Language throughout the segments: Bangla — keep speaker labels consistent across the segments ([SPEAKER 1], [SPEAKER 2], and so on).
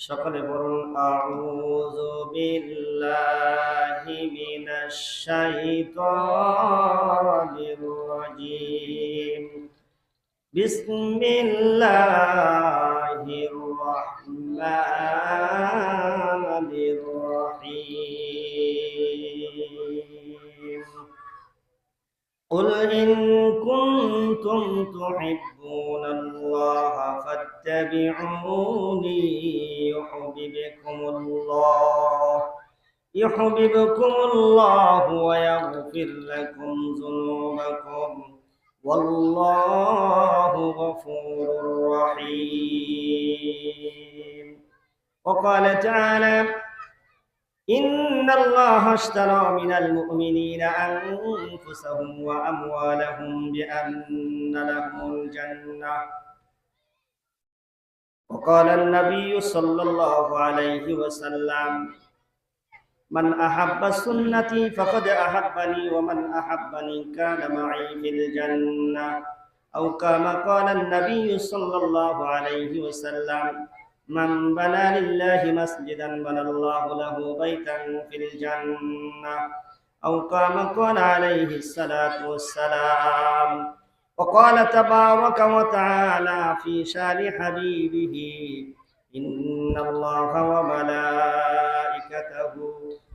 [SPEAKER 1] সকলে বলুন আউযু বিল্লাহি মিনাশ শাইতানির রাজিম বিসমিল্লাহির রাহমানির রহিম قل إن كنتم تحبون الله فاتبعوني يحببكم الله. يحببكم الله ويغفر لكم ذنوبكم. والله غفور رحيم. وقال تعالى إن الله اشترى من المؤمنين أنفسهم وأموالهم بأن لهم الجنة. وقال النبي صلى الله عليه وسلم من أحب سنتي فقد أحبني ومن أحبني كان معي في الجنة أو كما قال النبي صلى الله عليه وسلم من بنى لله مسجدا بنى الله له بيتا في الجنة أو كما قال عليه الصلاة والسلام وقال تبارك وتعالى في شان حبيبه إن الله وملائكته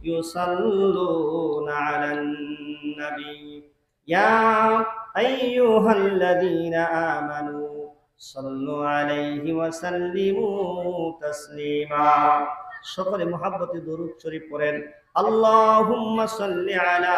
[SPEAKER 1] يصلون على النبي يا أيها الذين آمنوا صلوا عليه وسلموا تسليما সকলে মহাব্বতে দরুদ শরীফ পড়েন আল্লাহুম্মা সাল্লি আলা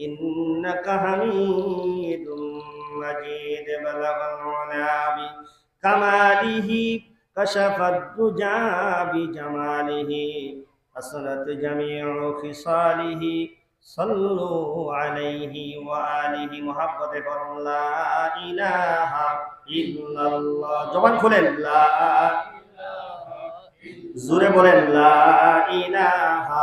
[SPEAKER 1] إنك حميد مجيد بلغ العلا بكماله كشف الدجى بجماله حسنت جميع خصاله صلوا عليه وآله محبت فرم لا إله إلا الله জবান খুলেন লা জোরে বলেন লা ইলাহা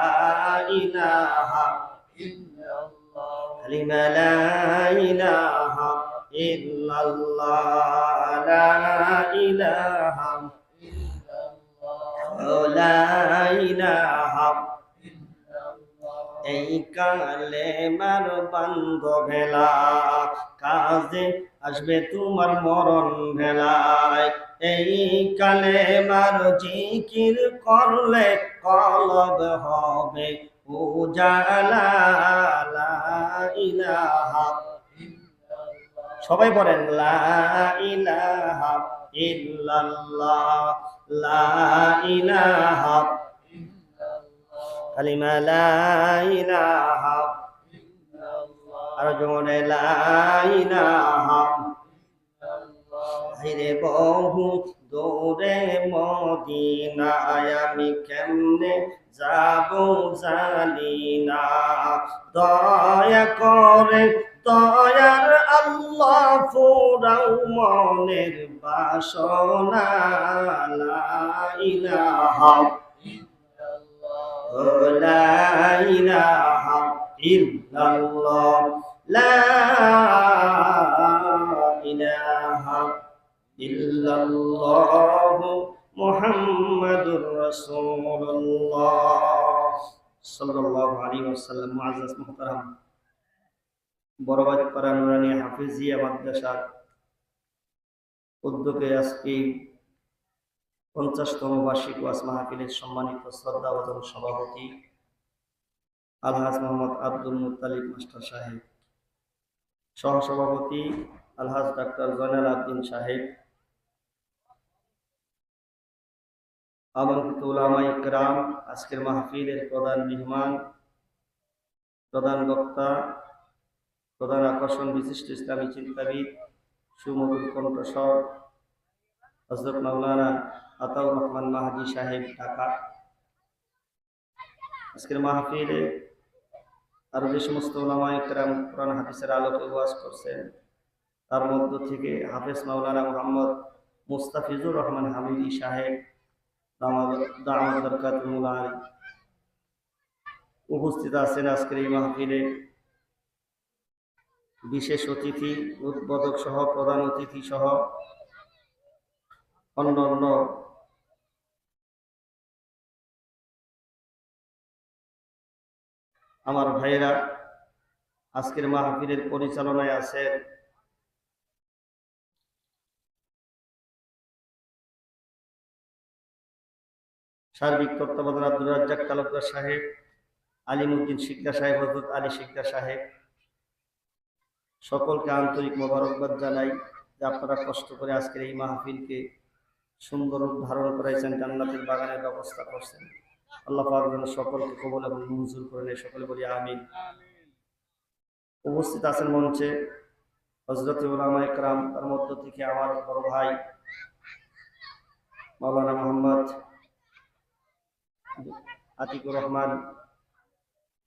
[SPEAKER 1] লা ইলাহা কালিমা লা ইলাহা ইল্লাল্লাহ, লা ইলাহা লা ইলাহা এই কালে মার বান্ধ ভেলা কাজে আসবে তোমার মরণ ভেলায়। এই কালে মার জিকির করলে কলব হবে। উজালা ইলাহা সবাই বলেন, লা ইলাহা লা কালিমা লা জোরে লাইলাহাম রে বহু দৌড়ে মদিনায় আমি কেমনে যাব জানি না। দয়া করে দয়ার আল্লাহ ফুরাও মনের বাসনা। লাইলাহা লাইলাহা ইল্লাল্লাহ। لا إله إلا الله محمد رسول الله صلى الله عليه وسلم معزز محترم বড়বাজ পাড়া নুরানি হাফিজিয়া মাদ্রাসার উদ্যোগে আজকে পঞ্চাশতম বার্ষিক ওয়াজ মাহফিলের সম্মানিত শ্রদ্ধাভাজন সভাপতি আলহাজ মোহাম্মদ আব্দুল মুতালিব মাস্টার সাহেব সহসভাপতি আলহাজ ডাক্তার জয়নাল আবদিন সাহেব আমন্ত্রিত উলামা ইকরাম আজকের মাহফিলের প্রধান মেহমান, প্রধান বক্তা, প্রধান আকর্ষণ বিশিষ্ট ইসলামী চিন্তাবিদ সুমধুর কণ্ঠস্বর হজরত মাওলানা আতাউর রহমান মাহাজি সাহেব, ঢাকা। আজকের মাহফিলে আরও যে সমস্ত ওলামা একরাম কোরআন হাদিসের আলোকে ওয়াজ করছেন, তার মধ্য থেকে হাফেজ মাওলানা মোহাম্মদ মুস্তাফিজুর রহমান হামিদি সাহেব, দামাদ বরকাতুল আলী উপস্থিত আছেন আজকের এই মাহফিলে। বিশেষ অতিথি, উদ্বোধক সহ প্রধান অতিথি সহ অন্যান্য আমার ভাইয়েরা, আজকের মাহফিলের পরিচালনায় আছেন সার্বিক তত্ত্বাবধান আব্দুল রাজ্জাক তালুকদার সাহেব, আলিমুদ্দিন শিকদার সাহেব হজরত আলী শিকদার সাহেব। সকলকে আন্তরিক মোবারকবাদ জানাই যে আপনারা কষ্ট করে আজকের এই মাহফিলকে সুন্দর ধারণ করাইছেন, জান্নাতের বাগানের ব্যবস্থা করছেন। আল্লাহ পাক যেন সকলকে কবল এবং মঞ্জুর করে নেয়। সকলে বলি আমিন। উপস্থিত আছেন মঞ্চে হজরত উলামা একরাম, তার মধ্য থেকে আমার বড় ভাই মাওলানা মোহাম্মদ আতিকুর রহমান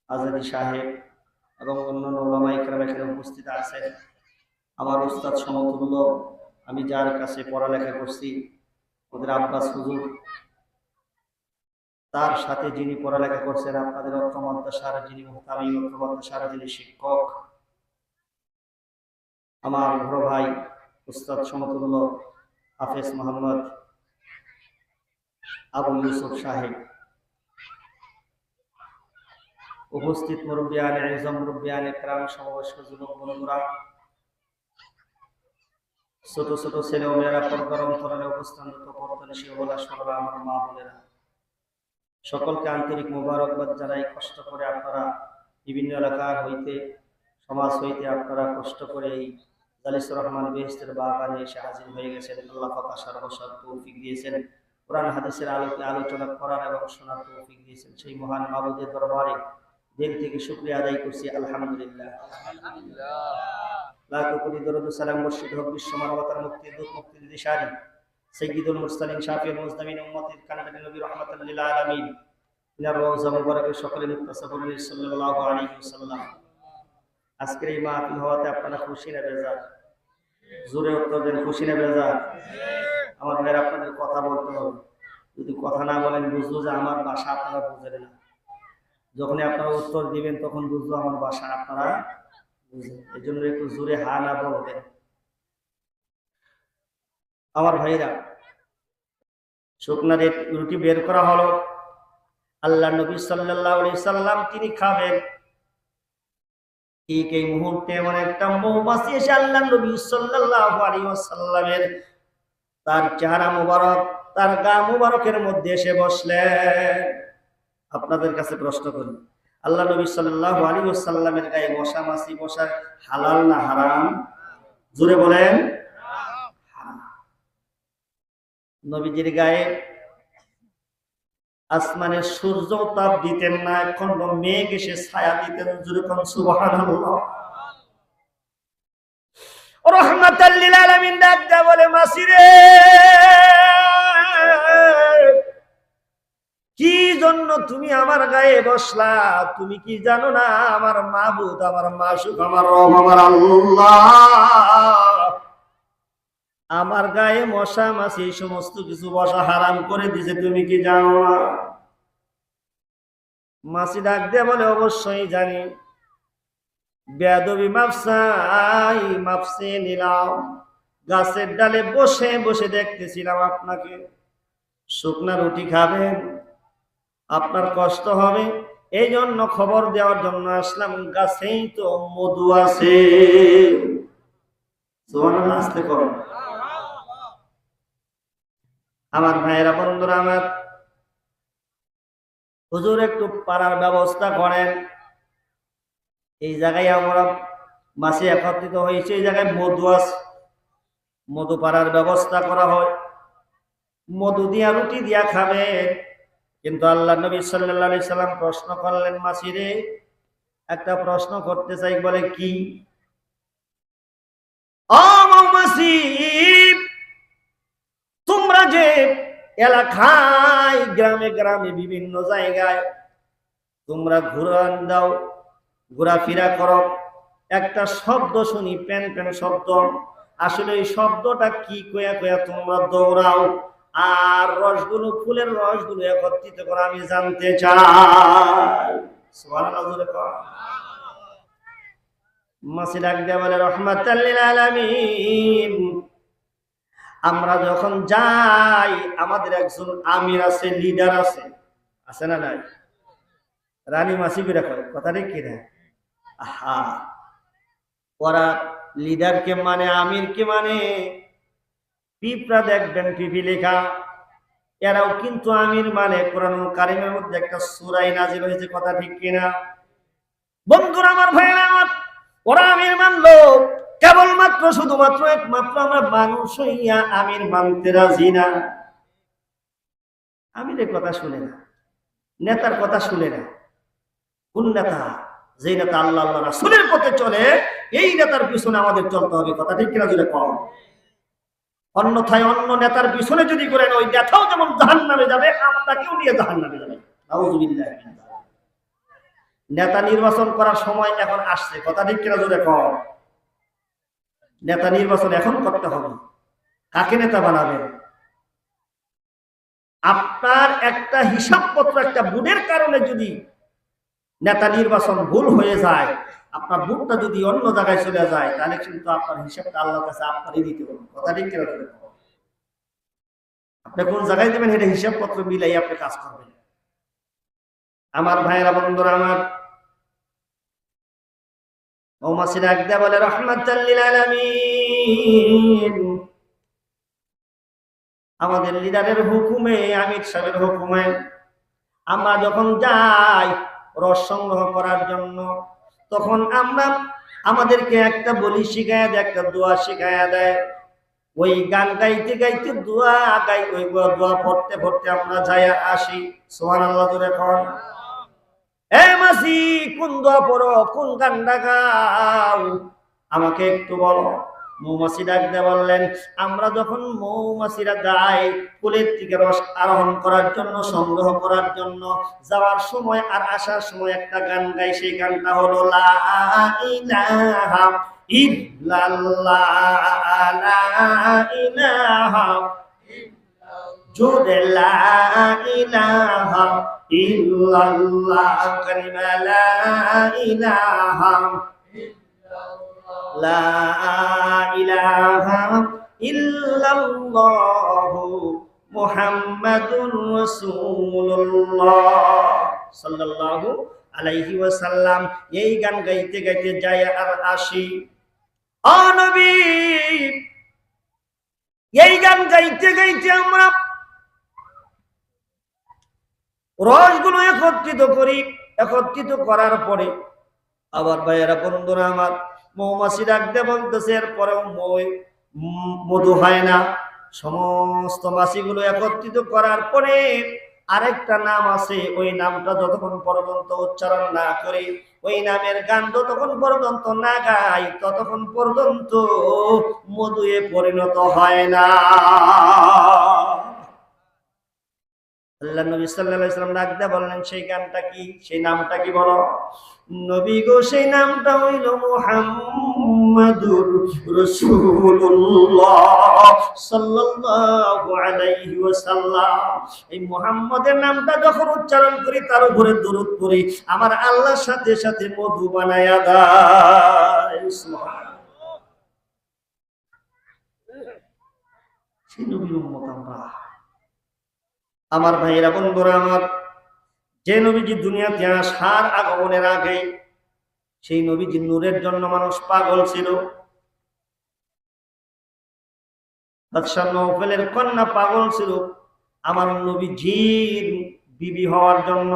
[SPEAKER 1] আজাদি সাহেব এবং অন্যান্য ওলামা ইকরাম এখানে উপস্থিত আছেন। আমার উস্তাদ সমতুল্য, আমি যার কাছে পড়ালেখা করছি, ওদের আব্বাস হুজুর তার সাথে যিনি পড়ালেখা করছেন আপনাদের অত্র মাদ্রাসার যিনি মুহতামি অত্র মাদ্রাসার যিনি শিক্ষক। আমার বড় ভাই উস্তাদ সমতুল্য হাফেজ মোহাম্মদ আবু ইউসুফ সাহেব। উপস্থিত মুরব্বিয়ান এজম মুরব্বিয়ান একরাম সমবয়স্ক যুবক বন্ধুরা। ছোট ছোট ছেলে মেয়েরা পর্দার অন্তরালে অবস্থানরত পর্দনশী বলা সরলা আমার মা বোনেরা। সকলকে আন্তরিক মোবারকবাদ জানাই। কষ্ট করে আপনারা বিভিন্ন এলাকা হইতে সমাজ হইতে আপনারা কষ্ট করে এই জালিসুর রহমান বেহেস্তের বাগানে এসে হাজির হয়ে গেছেন। আল্লাহ পাকা সর্বসর তৌফিক দিয়েছেন। কোরআন হাদিসের আলোকে আলোচনা করার এবং শোনার তৌফিক দিয়েছেন সেই মহান মাবুদের দরবারে। দিল থেকে শুক্রিয়া আদায় করছি আলহামদুলিল্লাহ। লাখ কোটি দরুদ সালাম মুর্শিদ হক বিশ্ব মানবতার মুক্তি দূত মুক্তি দিশারি। সাইয়্যিদুল মুরসালিন শাফিউল মুজতামিন উম্মতির কান্দারি নবী রাহমাতাল লিল আলামিন। ইনার রওজা মুবারকের সকলে মুক্তাসাবুল সাল্লাল্লাহু আলাইহি ওয়াসাল্লাম। আজকের এই মাহফিল হওয়াতে আপনারা খুশি না বেজার? জোরে উত্তর দেন, খুশি না বেজার? আমার ভাইয়ের, আপনাদের কথা বলতে হবে। যদি কথা না বলেন বুঝলো যে আমার বাসা আপনারা বুঝেন না। যখনই আপনারা উত্তর দিবেন, তখন বুঝলো আমার বাসা আপনারা বুঝেন। এই জন্য একটু জোরে হা না বলবেন। আমার ভাইরা। শুকনা রুটি বের করা হলো। আল্লাহ নবী সাল্লাম তিনি খাবেন। ঠিক এই মুহূর্তে এমন একটা মৌমাছি এসে আল্লাহ নবী সাল্লাহ আলী তার চেহারা মুবারক, তার গা মুবারকের মধ্যে এসে বসলেন। আপনাদের কাছে প্রশ্ন করি, আল্লাহ নবী সাল্লাহ আলী সাল্লামের গায়ে মশা মাছি বসা হালাল না হারাম? জুড়ে বলেন। নবীজির গায়ে আসমানের সূর্য তাপ দিতেন না এখন মেঘ এসে ছায়া দিতেন যেরকম সুবহান কি জন্য তুমি আমার গায়ে বসলা? তুমি কি জানো না, আমার মাবুদ, আমার মাসুক আমার রব, আমার আল্লাহ? আমার গায়ে মশা, মাছি এই সমস্ত কিছু বসা হারাম করে দিছে তুমি কি জানো না? মাসি ডাক দিয়ে বলে, অবশ্যই জানি। বেদবি মাপসাই মাপসে নিলাম। গাছের ডালে বসে বসে দেখতেছিলাম আপনাকে। শুকনা রুটি খাবেন, আপনার কষ্ট হবে। এই জন্য খবর দেওয়ার জন্য আসলাম, গাছেই তো মধু আছে। আস্তে করো। আমার ভাইয়েরা, বন্ধুরা আমার, হুজুর একটু পাড়ার ব্যবস্থা করেন। এই জায়গায় আমরা মাসে একত্রিত হয়েছে, এই জায়গায় মধু আছে মধু পাড়ার ব্যবস্থা করা হয়। মধু দিয়া রুটি দিয়া খাবে। কিন্তু আল্লাহ নবী আলাইহি সাল্লাম প্রশ্ন করলেন মাসিরে একটা প্রশ্ন করতে চাই, বলে কি? তোমরা যে এলাকায়, গ্রামে গ্রামে বিভিন্ন জায়গায় তোমরা ঘুরান দাও, ঘোরাফেরা করো। একটা শব্দ শুনি, প্যান প্যান শব্দ। আসলে এই শব্দটা কি কয়া কয়া তোমরা দৌড়াও। আর রসগুলো, ফুলের রসগুলো একত্রিত করে, আমি জানতে চাই। মাসি ডাক রহমাতাল্লিল আলামিন। আমরা যখন যাই, আমাদের একজন আমির আছে লিডার আছে। আছে না নাই? রানী মাসি বিরা করে কথাটা কি না আহা! ওরা লিডারকে মানে আমিরকে মানে? পিঁপড়া দেখবেন পিপি লেখা। এরাও কিন্তু আমির মানে। কোরআন কারিমের মধ্যে একটা সুরাই নাজির হয়েছে, কথা ঠিক কিনা? বন্ধুরা, আমার ভাইয়েরা, আমার ওরা আমির মানলো। কেবলমাত্র শুধুমাত্র একমাত্র আমরা মানুষ হইয়া আমির মানতে রাজি না। আমিরের কথা শুনে না, নেতার কথা শুনে না। কোন নেতা? যে নেতা আল্লাহ আল্লাহ রাসূলের পথে চলে, এই নেতার পিছনে আমাদের চলতে হবে। কথা ঠিক কিনা জুড়ে কম অন্যথায় অন্য নেতার পিছনে যদি করেন ওই নেতাও যেমন জাহান নামে যাবে, আপনাকেও নিয়ে জাহান নামে যাবে নেতা নির্বাচন করার সময় এখন আসছে। কথা ঠিক কিনা জোরে কম নেতা নির্বাচন এখন করতে হবে। কাকে নেতা বানাবেন আপনার একটা হিসাবপত্র, একটা বুডের কারণে যদি নেতা নির্বাচন ভুল হয়ে যায়, আপনার বুকটা যদি অন্য জায়গায় চলে যায়, তাহলে কিন্তু আপনার হিসাবটা আল্লাহর কাছে আপনারই দিতে হবে। কথা ঠিক কিনা। আপনি কোন জায়গায় দেবেন? এটা হিসাবপত্র মিলাই আপনি কাজ করবেন। আমার ভাইয়েরা, বন্ধুরা, আমার আমাদের লিডারের হুকুমে, আমির সাহেবের হুকুমে আমরা যখন যাই রস সংগ্রহ করার জন্য, তখন আমরা আমাদেরকে একটা বলি শিখায় দেয়, একটা দোয়া শিখায় দেয়। ওই গান গাইতে গাইতে দোয়া গাই, ওই দোয়া পড়তে পড়তে আমরা যাই আসি। সোহান আল্লাহ এখন এ মাসি, কোন দোয়া পড়ো, কোন গানটা গাও? আমাকে একটু বলো। মৌমাছি ডাক দিয়ে বললেন, আমরা যখন মৌমাছিরা গাই ফুলের থেকে রস আরোহণ করার জন্য, সংগ্রহ করার জন্য, যাওয়ার সময় আর আসার সময় একটা গান গাই, সেই গানটা হলো, লা ইলাহা ইল্লাল্লাহ, লা ইলাহা জোরে লা ইলাহা ইল্লাল্লাহ কালিমা লা ইলাহা লা ইলাহা ইল্লাল্লাহ মুহাম্মাদুর রাসূলুল্লাহ। সাল্লাল্লাহু আলাইহি ওয়াসাল্লাম, এই গান গাইতে গাইতে যায় আর আসি। ও নবী, এই গান গাইতে গাইতে আমরা রসগুলো একত্রিত করি, একত্রিত করার পরে আবার ভাইয়েরা, বন্ধুরা আমার, মৌমাছি ডাকতে বলতেছে, এরপরেও মই মধু হয় না। সমস্ত মাসিগুলো একত্রিত করার পরে আরেকটা নাম আছে, ওই নামটা যতক্ষণ পর্যন্ত উচ্চারণ না করে, ওই নামের গান যতক্ষণ পর্যন্ত না গাই, ততক্ষণ পর্যন্ত মধুয়ে পরিণত হয় না। আল্লাহ নবী ডাক দিয়ে বললেন, সেই গানটা কি? সেই নামটা কি বলো? নবী গো, সেই নামটা হইল মুহাম্মাদুর সাল্লাল্লাহু আলাইহি ওয়াসাল্লাম। এই মুহাম্মাদের নামটা যখন উচ্চারণ করি, তার উপরে দরুদ পড়ি, আমার আল্লাহর সাথে সাথে মধু বানায়া দেয়। সেই উম্মত আমরা। আমার ভাইয়েরা, বন্ধুরা আমার, যে নবীজি দুনিয়াতে আসার আগমনের আগে সেই নবীজি নূরের জন্য মানুষ পাগল ছিল। নৌফেলের কন্যা পাগল ছিল। আমার নবীজির বিবি হওয়ার জন্য